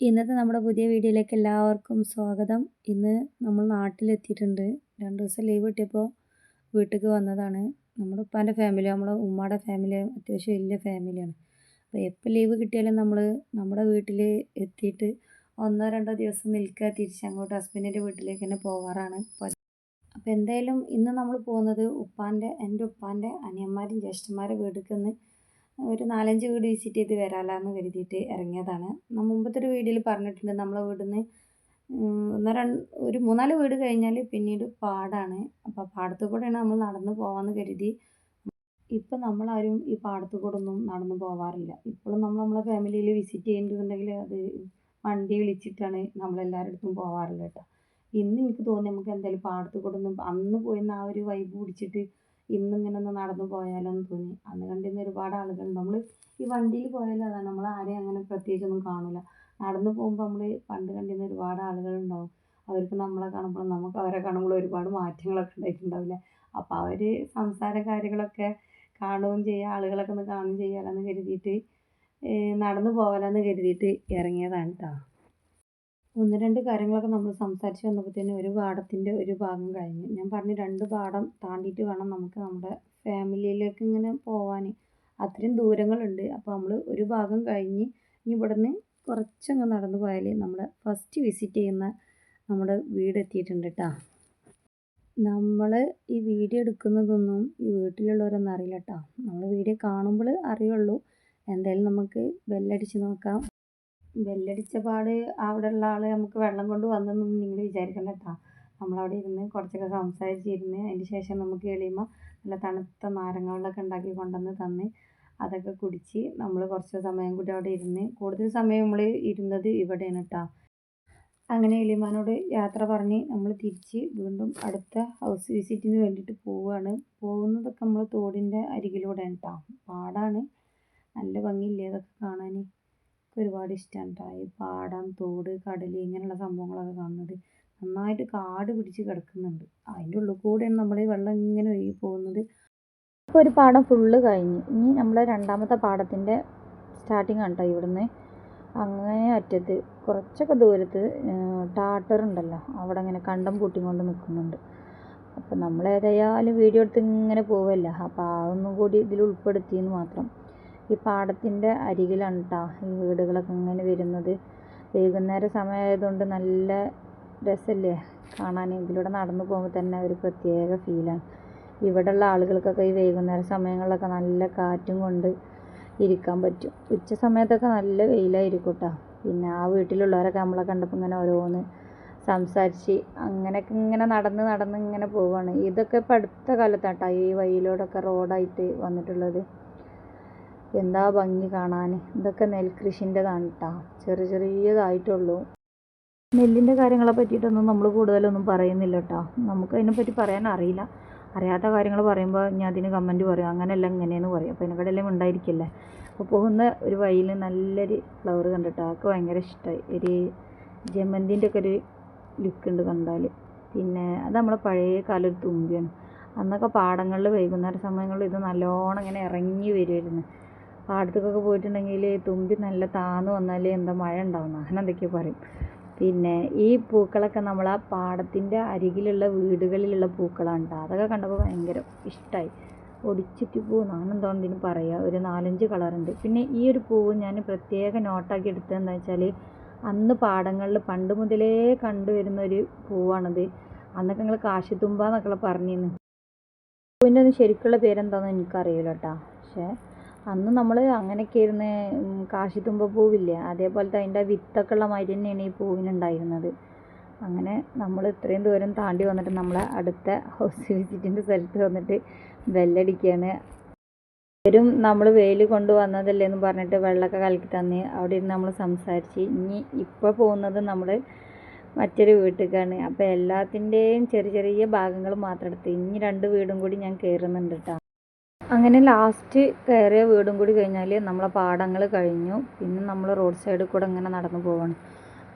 ഇന്നത്തെ നമ്മുടെ പുതിയ വീഡിയോയിലേക്ക് എല്ലാവർക്കും സ്വാഗതം. ഇന്ന് നമ്മൾ നാട്ടിലെത്തിയിട്ടുണ്ട്. രണ്ട് ദിവസം ലീവ് കിട്ടിയപ്പോൾ വീട്ടിലേക്ക് വന്നതാണ്. നമ്മുടെ ഉപ്പാന്റെ ഫാമിലി നമ്മുടെ ഉമ്മയുടെ ഫാമിലി അത്യാവശ്യം വലിയ ഫാമിലിയാണ് അപ്പോൾ എപ്പോൾ ലീവ് കിട്ടിയാലും നമ്മൾ നമ്മുടെ വീട്ടിൽ എത്തിയിട്ട് ഒന്നോ രണ്ടോ ദിവസം നിൽക്കുക തിരിച്ചങ്ങോട്ട് ഹസ്ബൻഡിന്റെ വീട്ടിലേക്ക് തന്നെ പോകാറാണ്. അപ്പോൾ എന്തായാലും ഇന്ന് നമ്മൾ പോകുന്നത് ഉപ്പാന്റെ എന്റെ ഉപ്പാന്റെ അനിയന്മാരും ജ്യേഷ്ഠന്മാരും വീട്ടിൽ ഒന്ന് ഒരു നാലഞ്ച് വീട് വിസിറ്റ് ചെയ്ത് വരാമെന്ന് കരുതിയിട്ട് ഇറങ്ങിയതാണ്. മുമ്പത്തെ ഒരു വീഡിയോയിൽ പറഞ്ഞിട്ടുണ്ട് നമ്മളെ വീട്ടിൽ നിന്ന് ഒന്ന് രണ്ട് ഒരു മൂന്നാൽ വീട് കഴിഞ്ഞാൽ പിന്നീട് പാടാണ്. അപ്പോൾ പാടത്ത് കൂടെയാണ് നമ്മൾ നടന്നു പോകാമെന്ന് കരുതി. ഇപ്പം നമ്മളാരും ഈ പാടത്ത് കൂടെ ഒന്നും നടന്ന് പോവാറില്ല. ഇപ്പോഴും നമ്മൾ നമ്മളെ ഫാമിലിയിൽ വിസിറ്റ് ചെയ്യേണ്ടതുണ്ടെങ്കിൽ അത് വണ്ടി വിളിച്ചിട്ടാണ് നമ്മളെല്ലാവരുടെ പോവാറുള്ളത് കേട്ടോ. ഇന്ന് എനിക്ക് തോന്നി നമുക്ക് എന്തായാലും പാടത്ത് കൂടെ ഒന്നും അന്ന് പോയിരുന്ന ആ ഒരു വൈബ് പിടിച്ചിട്ട് ഇന്നിങ്ങനെ ഒന്ന് നടന്നു പോയാലോ എന്ന് തോന്നി. അന്ന് കണ്ടിരുന്ന ഒരുപാട് ആളുകൾ നമ്മൾ ഈ വണ്ടിയിൽ പോയാലും അതാണ്. നമ്മൾ ആരെയും അങ്ങനെ പ്രത്യേകിച്ചൊന്നും കാണില്ല നടന്നു പോകുമ്പോൾ നമ്മൾ പണ്ട് കണ്ടിരുന്ന ഒരുപാട് ആളുകളുണ്ടാവും. അവർക്ക് നമ്മളെ കാണുമ്പോൾ നമുക്ക് അവരെ കാണുമ്പോൾ ഒരുപാട് മാറ്റങ്ങളൊക്കെ ഉണ്ടായിട്ടുണ്ടാവില്ലേ. അപ്പോൾ അവർ സംസാര കാര്യങ്ങളൊക്കെ കാണുകയും ചെയ്യുക ആളുകളൊക്കെ ഒന്ന് കാണുകയും ചെയ്യാമെന്ന് കരുതിയിട്ട് നടന്നു പോകാമെന്ന് കരുതിയിട്ട് ഇറങ്ങിയതാണ് കേട്ടോ ഒന്ന് രണ്ട് കാര്യങ്ങളൊക്കെ നമ്മൾ സംസാരിച്ച് വന്നപ്പോഴത്തേനും ഒരു പാഠത്തിന്റെ ഒരു ഭാഗം കഴിഞ്ഞു. ഞാൻ പറഞ്ഞു രണ്ട് പാഠം താണ്ടിയിട്ട് വേണം നമുക്ക് നമ്മുടെ ഫാമിലിയിലേക്ക് ഇങ്ങനെ പോകാൻ അത്രയും ദൂരങ്ങളുണ്ട്. അപ്പോൾ നമ്മൾ ഒരു ഭാഗം കഴിഞ്ഞ് ഇനി ഇവിടുന്ന് കുറച്ചങ്ങ് നടന്നു പോയാൽ നമ്മൾ ഫസ്റ്റ് വിസിറ്റ് ചെയ്യുന്ന നമ്മുടെ വീട് എത്തിയിട്ടുണ്ട് കേട്ടോ നമ്മൾ ഈ വീഡിയോ എടുക്കുന്നതൊന്നും ഈ വീട്ടിലുള്ളവരൊന്നും അറിയില്ല കേട്ടോ നമ്മൾ വീഡിയോ കാണുമ്പോൾ അറിയുള്ളൂ. എന്തായാലും നമുക്ക് ബെല്ലടിച്ച് നോക്കാം. ബെല്ലടിച്ച പാട് അവിടെയുള്ള ആൾ നമുക്ക് വെള്ളം കൊണ്ട് വന്നെന്നൊന്നും നിങ്ങൾ വിചാരിക്കണ്ട കേട്ടോ. നമ്മളവിടെ ഇരുന്ന് കുറച്ചൊക്കെ സംസാരിച്ചിരുന്ന് അതിന് ശേഷം നമുക്ക് എളിയുമ്പോൾ നല്ല തണുത്ത നാരങ്ങ ഉണ്ടാക്കി കൊണ്ടുവന്ന് തന്ന് അതൊക്കെ കുടിച്ച് നമ്മൾ കുറച്ച് സമയം കൂടി അവിടെ ഇരുന്ന് കൂടുതൽ സമയം നമ്മൾ ഇരുന്നത് ഇവിടെയാണ് കേട്ടോ. അങ്ങനെ എലിമാനോട് യാത്ര പറഞ്ഞ് നമ്മൾ തിരിച്ച് വീണ്ടും അടുത്ത ഹൗസ് വിസിറ്റിന് വേണ്ടിയിട്ട് പോവുകയാണ് പോകുന്നതൊക്കെ നമ്മൾ തോടിന്റെ അരികിലൂടെയാണ് കേട്ടോ. പാടാണ്. നല്ല ഭംഗിയില്ലേ അതൊക്കെ കാണാൻ ഒരുപാട് ഇഷ്ടമാണ് കേട്ടോ പാടം തോട് കടൽ ഇങ്ങനെയുള്ള സംഭവങ്ങളൊക്കെ കാണുന്നത്. നന്നായിട്ട് കാട് പിടിച്ച് കിടക്കുന്നുണ്ട്. അതിന്റെ ഉള്ളിൽ കൂടെയാണ് നമ്മൾ ഈ വെള്ളം ഇങ്ങനെ ഒഴുകി പോകുന്നത്. ഇപ്പോൾ ഒരു പാടം ഫുള്ള് കഴിഞ്ഞ്. ഇനി നമ്മൾ രണ്ടാമത്തെ പാടത്തിന്റെ സ്റ്റാർട്ടിങ് ആണ് കേട്ടോ ഇവിടുന്ന്. അങ്ങനെ അറ്റത്ത് കുറച്ചൊക്കെ ദൂരത്ത് ടാട്ടർ ഉണ്ടല്ലോ. അവിടെ ഇങ്ങനെ കണ്ടം പൂട്ടിക്കൊണ്ട് നിൽക്കുന്നുണ്ട്. അപ്പോൾ നമ്മൾ ഏതായാലും വീഡിയോ എടുത്ത് ഇങ്ങനെ പോവല്ല. അപ്പോൾ അതൊന്നും കൂടി ഇതിൽ ഉൾപ്പെടുത്തിയെന്ന് മാത്രം. ഈ പാടത്തിന്റെ അരികിലാണ് കേട്ടോ ഈ വീടുകളൊക്കെ ഇങ്ങനെ വരുന്നത്. വൈകുന്നേര സമയമായതുകൊണ്ട് നല്ല രസമല്ലേ കാണാൻ. ഇതിലൂടെ നടന്നു പോകുമ്പോൾ തന്നെ ഒരു പ്രത്യേക ഫീലാണ്. ഇവിടെയുള്ള ആളുകൾക്കൊക്കെ ഈ വൈകുന്നേര സമയങ്ങളിലൊക്കെ നല്ല കാറ്റും കൊണ്ട് ഇരിക്കാൻ പറ്റും. ഉച്ച സമയത്തൊക്കെ നല്ല വെയിലായിരിക്കും കേട്ടോ പിന്നെ ആ വീട്ടിലുള്ളവരൊക്കെ നമ്മളെ കണ്ടപ്പോൾ ഇങ്ങനെ ഓരോന്ന് സംസാരിച്ച് അങ്ങനെയൊക്കെ ഇങ്ങനെ നടന്ന് നടന്ന് ഇങ്ങനെ പോവാണ്. ഇതൊക്കെ ഇപ്പം അടുത്ത കാലത്താട്ടോ ഈ വഴിയിലൂടെയൊക്കെ റോഡായിട്ട് വന്നിട്ടുള്ളത്. എന്താ ഭംഗി കാണാൻ? ഇതൊക്കെ നെൽകൃഷിന്റെതാണ് കേട്ടോ ചെറിയ ചെറിയതായിട്ടുള്ളൂ. നെല്ലിന്റെ കാര്യങ്ങളെ പറ്റിയിട്ടൊന്നും നമ്മൾ കൂടുതലൊന്നും പറയുന്നില്ല കേട്ടോ നമുക്ക് അതിനെപ്പറ്റി പറയാൻ അറിയില്ല. അറിയാത്ത കാര്യങ്ങൾ പറയുമ്പോൾ ഞാൻ അതിന് കമന്റ് പറയും. അങ്ങനെയല്ല ഇങ്ങനെയെന്ന് പറയും. അപ്പോൾ അതിനെക്കടെല്ലാം ഉണ്ടായിരിക്കില്ലേ അപ്പോൾ പോകുന്ന ഒരു വഴിയിൽ നല്ലൊരു ഫ്ലവർ കണ്ടിട്ട്. അതൊക്കെ ഭയങ്കര ഇഷ്ടമായി ഒരു ജമന്തിന്റെ ഒക്കെ ഒരു ലുക്ക് ഉണ്ട് കണ്ടാൽ പിന്നെ അത് നമ്മളെ പഴയ കാലം ഒരു തുമ്പിയാണ്. അന്നൊക്കെ പാടങ്ങളിൽ വൈകുന്നേര സമയങ്ങളിൽ ഇത് നല്ലോണം ഇങ്ങനെ ഇറങ്ങി വരുമായിരുന്നു പാടത്തേക്കൊക്കെ പോയിട്ടുണ്ടെങ്കിൽ തുമ്പി നല്ല താന്ന് വന്നാൽ എന്താ മഴ ഉണ്ടാവുന്ന അങ്ങനെ എന്തൊക്കെയോ പറയും. പിന്നെ ഈ പൂക്കളൊക്കെ നമ്മൾ ആ പാടത്തിന്റെ അരികിലുള്ള വീടുകളിലുള്ള പൂക്കളാണ് കേട്ടോ. അതൊക്കെ കണ്ടപ്പോൾ ഭയങ്കര ഇഷ്ടമായി ഒടിച്ചിട്ട് പൂ നാനെന്തോന്ന് ഇതിന് പറയുക ഒരു നാലഞ്ച് കളറുണ്ട് പിന്നെ ഈ ഒരു പൂവ് ഞാൻ പ്രത്യേക നോട്ടാക്കി എടുത്തത് എന്താ വെച്ചാൽ അന്ന് പാടങ്ങളിൽ പണ്ട് മുതലേ കണ്ടുവരുന്ന ഒരു പൂവാണത്. അന്നൊക്കെ നിങ്ങൾ കാശിത്തുമ്പ എന്നൊക്കെ പറഞ്ഞിരുന്നു. പൂവിന്റെ ഒന്നും ശരിക്കുള്ള പേരെന്താണെന്ന് എനിക്കറിയില്ല കേട്ടോ. പക്ഷേ അന്ന് നമ്മൾ അങ്ങനെയൊക്കെ ഇരുന്ന് കാശിത്തുമ്പ പൂവില്ലേ? അതേപോലത്തെ അതിന്റെ വിത്തൊക്കെ ഉള്ള മാതിരി തന്നെയാണ് ഈ പൂവിനുണ്ടായിരുന്നത്. അങ്ങനെ നമ്മൾ ഇത്രയും ദൂരം താണ്ടി വന്നിട്ട് നമ്മളെ അടുത്ത ഹൗസ് വിസിറ്റിന്റെ സ്ഥലത്ത് വന്നിട്ട് ബെല്ലടിക്കുകയാണ് ഇവരും നമ്മൾ വെയിൽ കൊണ്ടുവന്നതല്ലേന്ന് വന്നതല്ലേ എന്ന് പറഞ്ഞിട്ട് വെള്ളമൊക്കെ കലക്കി തന്ന് അവിടെ ഇരുന്ന് നമ്മൾ സംസാരിച്ച്. ഇനി ഇപ്പോൾ പോകുന്നത് നമ്മൾ മറ്റൊരു വീട്ടിലേക്കാണ്. അപ്പോൾ എല്ലാത്തിന്റെയും ചെറിയ ചെറിയ ഭാഗങ്ങൾ മാത്രം എടുത്ത് ഇനി രണ്ട് വീടും കൂടി ഞാൻ കയറുന്നുണ്ട് കേട്ടോ അങ്ങനെ ലാസ്റ്റ് കയറിയ വീടും കൂടി കഴിഞ്ഞാൽ നമ്മളെ പാടങ്ങൾ കഴിഞ്ഞു. പിന്നെ നമ്മൾ റോഡ് സൈഡിൽ കൂടെ ഇങ്ങനെ നടന്നു പോവാണ്.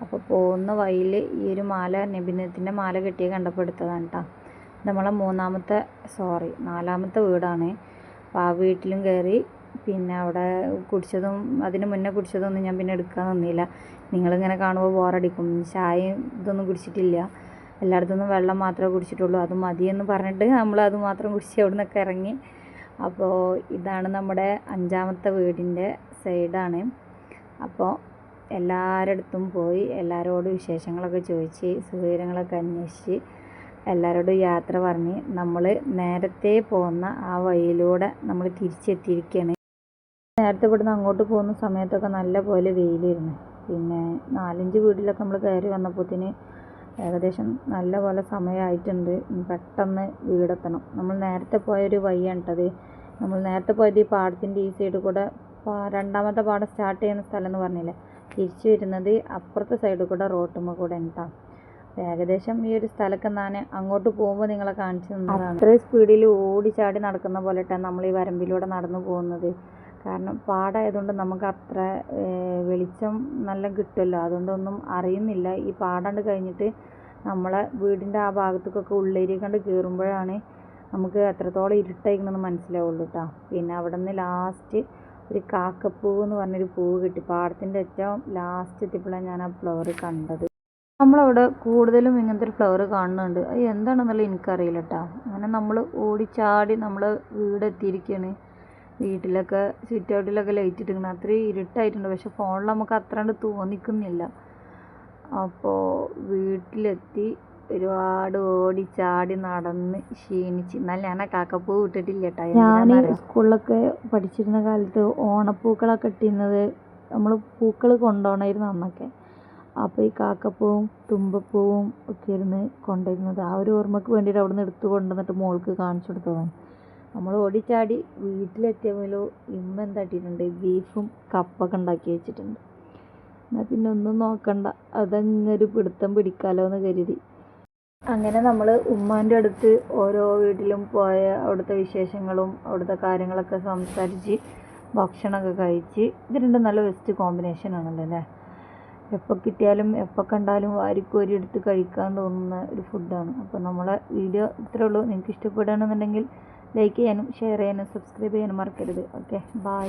അപ്പോൾ പോകുന്ന വഴിയിൽ ഈ ഒരു മാല നബിനത്തിന്റെ മാല കെട്ടിയ കണ്ടപ്പോൾ എടുത്തതാണ് കേട്ടോ നമ്മളെ മൂന്നാമത്തെ സോറി നാലാമത്തെ വീടാണ്. അപ്പോൾ ആ വീട്ടിലും കയറി പിന്നെ അവിടെ കുടിച്ചതും അതിന് മുന്നേ കുടിച്ചതൊന്നും ഞാൻ പിന്നെ എടുക്കാൻ നിന്നില്ല. നിങ്ങളിങ്ങനെ കാണുമ്പോൾ ബോറടിക്കും ചായയും ഇതൊന്നും കുടിച്ചിട്ടില്ല. എല്ലായിടത്തുനിന്നും വെള്ളം മാത്രമേ കുടിച്ചിട്ടുള്ളൂ. അത് മതിയെന്ന് പറഞ്ഞിട്ട് നമ്മൾ അത് മാത്രം കുടിച്ച് അവിടെ നിന്നൊക്കെ ഇറങ്ങി അപ്പോൾ ഇതാണ് നമ്മുടെ അഞ്ചാമത്തെ വീടിന്റെ സൈഡാണ്. അപ്പോൾ എല്ലാവരുടെ അടുത്തും പോയി എല്ലാവരോടും വിശേഷങ്ങളൊക്കെ ചോദിച്ച് സുഖീരങ്ങളൊക്കെ അന്വേഷിച്ച് എല്ലാവരോടും യാത്ര പറഞ്ഞ് നമ്മൾ നേരത്തെ പോകുന്ന ആ വഴിയിലൂടെ നമ്മൾ തിരിച്ചെത്തിയിരിക്കുകയാണ് നേരത്തെ ഇവിടുന്ന് അങ്ങോട്ട് പോകുന്ന സമയത്തൊക്കെ നല്ല പോലെ വെയിലായിരുന്നു. പിന്നെ നാലഞ്ച് വീട്ടിലൊക്കെ നമ്മൾ കയറി വന്നപ്പോഴത്തേന് ഏകദേശം നല്ല പോലെ സമയമായിട്ടുണ്ട് പെട്ടെന്ന് വീടെത്തണം. നമ്മൾ നേരത്തെ പോയൊരു വഴിയാണ് നമ്മൾ നേരത്തെ പോയത് ഈ പാടത്തിന്റെ ഈ സൈഡിൽ കൂടെ രണ്ടാമത്തെ പാടം സ്റ്റാർട്ട് ചെയ്യുന്ന സ്ഥലം എന്ന് പറഞ്ഞില്ലേ? തിരിച്ചു വരുന്നത് അപ്പുറത്തെ സൈഡിൽ കൂടെ റോട്ടുമ്മ കൂടെ ഉണ്ടാകും ഏകദേശം ഈ ഒരു സ്ഥലമൊക്കെ ഞാൻ അങ്ങോട്ട് പോകുമ്പോൾ നിങ്ങളെ കാണിച്ചു തന്നതാണ്. അത്രയും സ്പീഡിൽ ഓടി ചാടി നടക്കുന്ന പോലെ നമ്മൾ ഈ വരമ്പിലൂടെ നടന്നു പോകുന്നത്. കാരണം പാടമായതുകൊണ്ട് നമുക്ക് അത്ര വെളിച്ചം നല്ല കിട്ടുമല്ലോ. അതുകൊണ്ടൊന്നും അറിയുന്നില്ല. ഈ പാടാണ്ട് കഴിഞ്ഞിട്ട് നമ്മളെ വീടിന്റെ ആ ഭാഗത്തേക്കൊക്കെ ഉള്ളേരിയ കണ്ട് കയറുമ്പോഴാണ് നമുക്ക് എത്രത്തോളം ഇരുട്ടായിരിക്കണമെന്ന് മനസ്സിലാവുള്ളൂ കേട്ടോ പിന്നെ അവിടെ നിന്ന് ലാസ്റ്റ് ഒരു കാക്കപ്പൂവ് എന്ന് പറഞ്ഞൊരു പൂവ് കിട്ടി. പാടത്തിന്റെ ഏറ്റവും ലാസ്റ്റ് എത്തിയപ്പോഴാണ് ഞാൻ ആ ഫ്ലവർ കണ്ടത്. നമ്മളവിടെ കൂടുതലും ഇങ്ങനത്തെ ഒരു ഫ്ലവർ കാണുന്നുണ്ട്. അത് എന്താണെന്നുള്ളത് എനിക്കറിയില്ല കേട്ടോ അങ്ങനെ നമ്മൾ ഓടിച്ചാടി നമ്മൾ വീട് എത്തിയിരിക്കുകയാണ് വീട്ടിലൊക്കെ സിറ്റ് ഔട്ടിലൊക്കെ ലൈറ്റ് ഇട്ടിരിക്കുന്നത് അത്രയും ഇരുട്ടായിട്ടുണ്ട്. പക്ഷെ ഫോണിൽ നമുക്ക് അത്രണ്ട് തോന്നിക്കുന്നില്ല. അപ്പോൾ വീട്ടിലെത്തി ഒരുപാട് ഓടി ചാടി നടന്ന് ക്ഷീണിച്ച്. എന്നാൽ ഞാൻ ആ കാക്കപ്പൂ വിട്ടിട്ടില്ല കേട്ടോ ഞാൻ സ്കൂളിലൊക്കെ പഠിച്ചിരുന്ന കാലത്ത് ഓണപ്പൂക്കളൊക്കെ ഇട്ടിരുന്നത് നമ്മൾ പൂക്കൾ കൊണ്ടുപോകണമായിരുന്നു അന്നൊക്കെ. അപ്പോൾ ഈ കാക്കപ്പൂവും തുമ്പപ്പൂവും ഒക്കെ ഇരുന്ന് കൊണ്ടുവരുന്നത്. ആ ഒരു ഓർമ്മക്ക് വേണ്ടിയിട്ട് അവിടെ നിന്ന് എടുത്തു കൊണ്ടുവന്നിട്ട് മോൾക്ക് കാണിച്ചു കൊടുത്തതാണ്. നമ്മൾ ഓടിച്ചാടി വീട്ടിലെത്തിയപ്പോഴോ ഇമ്മ എന്താട്ടിയിട്ടുണ്ട്? ബീഫും കപ്പൊക്കെ ഉണ്ടാക്കി വെച്ചിട്ടുണ്ട്. എന്നാൽ പിന്നെ ഒന്നും നോക്കണ്ട. അതങ്ങൊരു പിടുത്തം പിടിക്കാലോ എന്ന് കരുതി. അങ്ങനെ നമ്മൾ ഉമ്മാന്റെ അടുത്ത് ഓരോ വീട്ടിലും പോയ അവിടുത്തെ വിശേഷങ്ങളും അവിടുത്തെ കാര്യങ്ങളൊക്കെ സംസാരിച്ച് ഭക്ഷണമൊക്കെ കഴിച്ച് ഇത് രണ്ടും നല്ല ബെസ്റ്റ് കോമ്പിനേഷൻ ആണല്ലോ അല്ലേ? എപ്പോൾ കിട്ടിയാലും എപ്പോൾ കണ്ടാലും വാരിക്കോരി എടുത്ത് കഴിക്കാൻ തോന്നുന്ന ഒരു ഫുഡാണ് അപ്പോൾ നമ്മളെ വീഡിയോ ഇത്രയേ ഉള്ളൂ. നിങ്ങൾക്ക് ഇഷ്ടപ്പെടുകയാണെന്നുണ്ടെങ്കിൽ ലൈക്ക് ചെയ്യാനും ഷെയർ ചെയ്യാനും സബ്സ്ക്രൈബ് ചെയ്യാനും മറക്കരുത്. Okay bye